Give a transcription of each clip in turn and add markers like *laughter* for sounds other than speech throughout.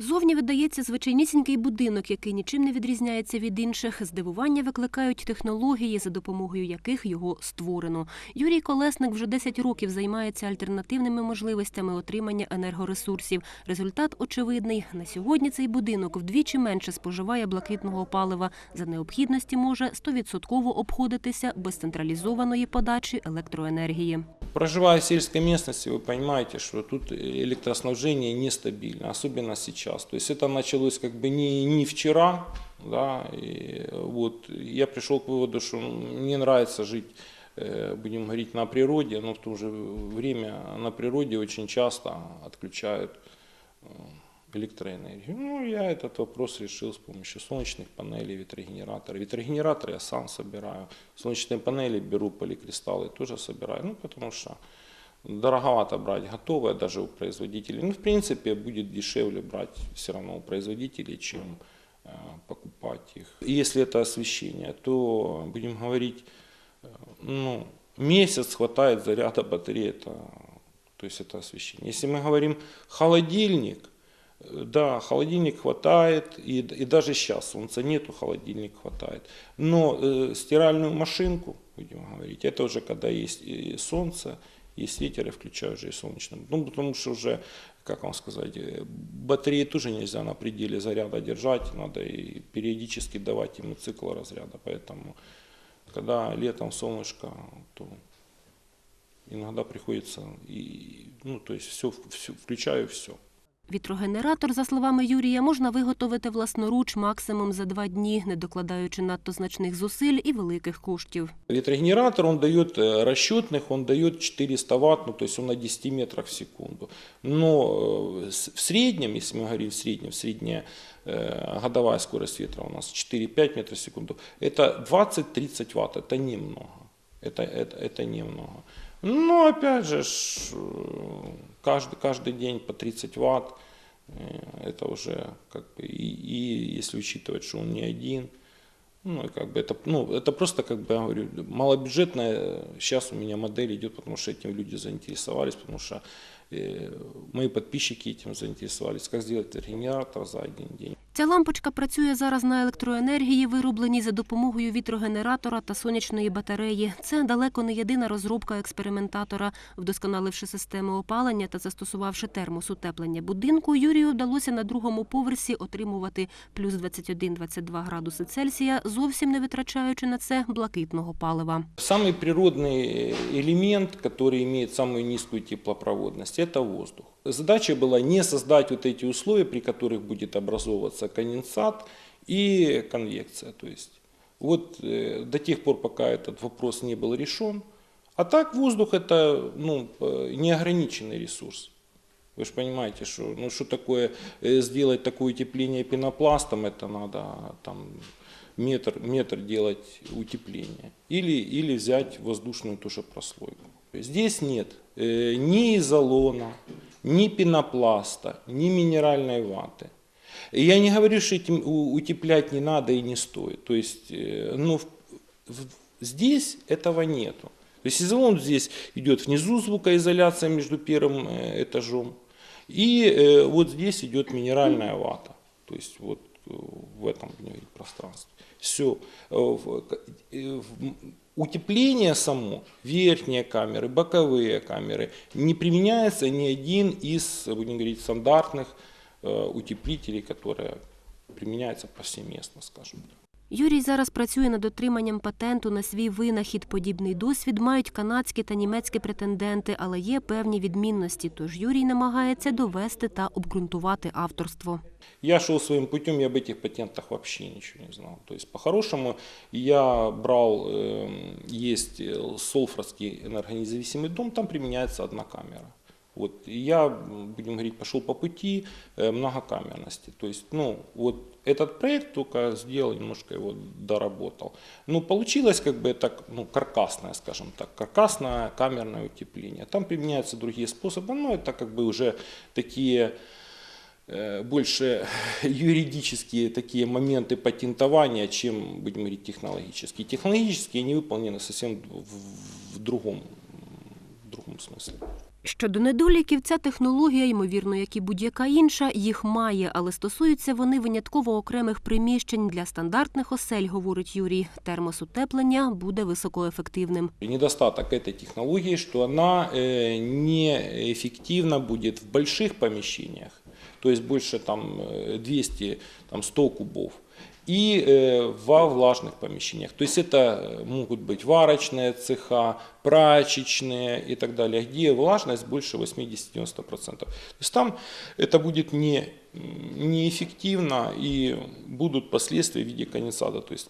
Зовні видається звичайнісінький будинок, який нічим не відрізняється від інших. Здивування викликають технології, за допомогою яких його створено. Юрій Колесник вже 10 років займається альтернативними можливостями отримання енергоресурсів. Результат очевидний. На сьогодні цей будинок вдвічі менше споживає блакитного палива. За необхідності може 100% обходитися без централізованої подачі електроенергії. Проживая в сельской местности, вы понимаете, что тут электроснабжение нестабильно, особенно сейчас. То есть это началось как бы не, не вчера, да, и вот я пришел к выводу, что мне нравится жить, э, будем говорить, на природе, но в то же время на природе очень часто отключают электроэнергию. Ну, я этот вопрос решил с помощью солнечных панелей, ветрогенератора. Ветрогенератор я сам собираю. Солнечные панели беру, поликристаллы тоже собираю. Ну, потому что дороговато брать готовое даже у производителей. Ну, в принципе, будет дешевле брать все равно у производителей, чем э, покупать их. И Если это освещение, то, будем говорить, э, ну, месяц хватает заряда батареи, это, то есть это освещение. Если мы говорим холодильник, Да, холодильник хватает, и, и даже сейчас солнца нету, холодильник хватает. Но э, стиральную машинку, будем говорить, это уже когда есть и солнце, есть ветер, я включаю уже и солнечным. Ну, потому что уже, как вам сказать, э, батареи тоже нельзя на пределе заряда держать, надо и периодически давать ему цикл разряда. Поэтому, когда летом солнышко, то иногда приходится, и, ну, то есть все, все включаю все. Вітрогенератор, за словами Юрія, можна виготовити власноруч максимум за два дні, не докладаючи надто значних зусиль і великих коштів. Ветрогенератор, он дает э, расчетных, он дает 400 ватт, ну, то есть он на 10 метрах в секунду. Но э, с- в среднем, если мы говорим в среднем, средняя э, годовая скорость ветра у нас 4-5 метров в секунду, это 20-30 ватт, это немного. Это, это, это немного. Но опять же, э, каждый, каждый день по 30 ватт, э, это уже как бы, и, и если учитывать, что он не один, ну, как бы это, ну, это просто, как бы я говорю, малобюджетная сейчас у меня модель идет, потому что этим люди заинтересовались, потому что э, мои подписчики этим заинтересовались, как сделать генератор за один день. Ця лампочка працює зараз на електроенергії, виробленій за допомогою вітрогенератора та сонячної батареї. Це далеко не єдина розробка експериментатора. Вдосконаливши систему опалення та застосувавши термос утеплення будинку, Юрію вдалося на другому поверсі отримувати плюс 21-22 градуси Цельсія, зовсім не витрачаючи на це блакитного палива. Самый природный элемент, который имеет самую низкую теплопроводность, это воздух. Задача была не создать вот эти условия, при которых будет образовываться конденсат и конвекция. То есть вот э, до тех пор, пока этот вопрос не был решен. А так воздух это ну, э, неограниченный ресурс. Вы же понимаете, что, ну, что такое э, сделать такое утепление пенопластом, это надо там, метр, метр делать утепление. Или, или взять воздушную тоже прослойку. Здесь нет э, ни изолона, ни пенопласта, ни минеральной ваты. Я не говорю, что этим утеплять не надо и не стоит. То есть, э, ну, здесь этого нету. То есть изолон здесь идет внизу звукоизоляция между первым э, этажом. И э, вот здесь идет минеральная вата. То есть вот в этом пространстве. Все. Утепление само, верхние камеры, боковые камеры, не применяется ни один из, будем говорить, стандартных утеплителей, которые применяются повсеместно, скажем так. Юрій зараз працює над отриманням патенту на свій винахід. Подібний досвід мають канадські та німецькі претенденти, але є певні відмінності. Тож Юрій намагається довести та обґрунтувати авторство. Я шел своим путем, я об этих патентах вообще ничего не знал. То есть, по-хорошему, я брал, эм, есть э, Солфорский энергонезависимый дом, там применяется одна камера. Вот, я, будем говорить, пошел по пути э, многокамерности. То есть, ну, вот этот проект только сделал, немножко его доработал. Ну, получилось как бы так, ну, каркасное, скажем так, каркасное камерное утепление. Там применяются другие способы, но это как бы уже такие э, больше *laughs* юридические такие моменты патентования, чем, будем говорить, технологические. Технологические они выполнены совсем в, в другом, в другом смысле. Щодо недоліків, ця технологія, ймовірно, як і будь-яка інша, їх має, але стосуються вони винятково окремих приміщень для стандартних осель, говорить Юрій. Термосутеплення буде високоефективним. И недостаток этой технологии, что она э, неэффективна будет в больших помещениях, То есть больше там э, 200, там 100 кубов, и э, во влажных помещениях. То есть это э, могут быть варочные цеха, прачечные и так далее, где влажность больше 80-90%. То есть там это будет не, неэффективно и будут последствия в виде конденсата. То есть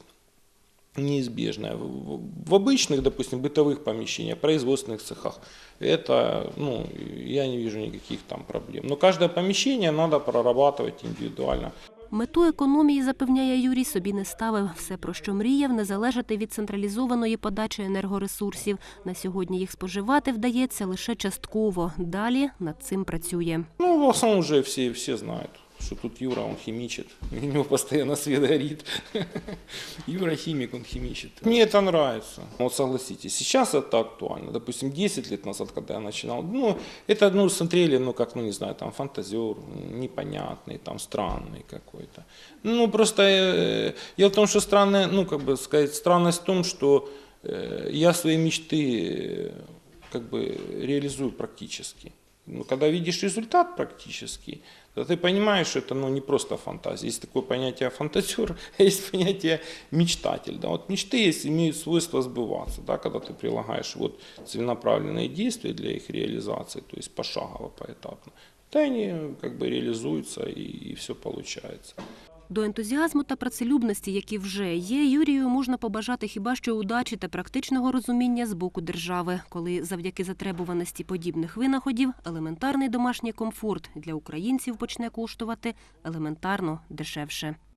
неизбежное. В в- в обычных, допустим, бытовых помещениях, производственных цехах, это, ну, я не вижу никаких там проблем. Но каждое помещение надо прорабатывать индивидуально. Мету економії, запевняє Юрій, собі не ставив. Все, про що мріяв, не залежати від централізованої подачі енергоресурсів. На сьогодні їх споживати вдається лише частково. Далі над цим працює. Ну, в основном уже все, все знают, Что тут Юра, он химичит. *laughs* У него постоянно свет горит. *laughs* Юра химик, он химичит. Мне это нравится. Вот согласитесь, сейчас это актуально. Допустим, 10 лет назад, когда я начинал, ну, это, ну, смотрели, ну, как, ну, не знаю, там, фантазер, непонятный, там, странный какой-то. Ну, просто э, дело в том, что странное, ну, как бы сказать, странность в том, что э, я свои мечты э, как бы реализую практически. Ну, когда видишь результат практически, то ты понимаешь, что это ну, не просто фантазия. Есть такое понятие фантазер, *laughs* а есть понятие мечтатель. Да? Вот мечты есть, имеют свойство сбываться, да? когда ты прилагаешь вот, целенаправленные действия для их реализации, то есть пошагово, поэтапно, то они как бы реализуются и, и все получается. До ентузіазму та працелюбності, які вже є, Юрію можна побажати хіба що удачі та практичного розуміння з боку держави, коли завдяки затребуваності подібних винаходів елементарний домашній комфорт для українців почне коштувати елементарно дешевше.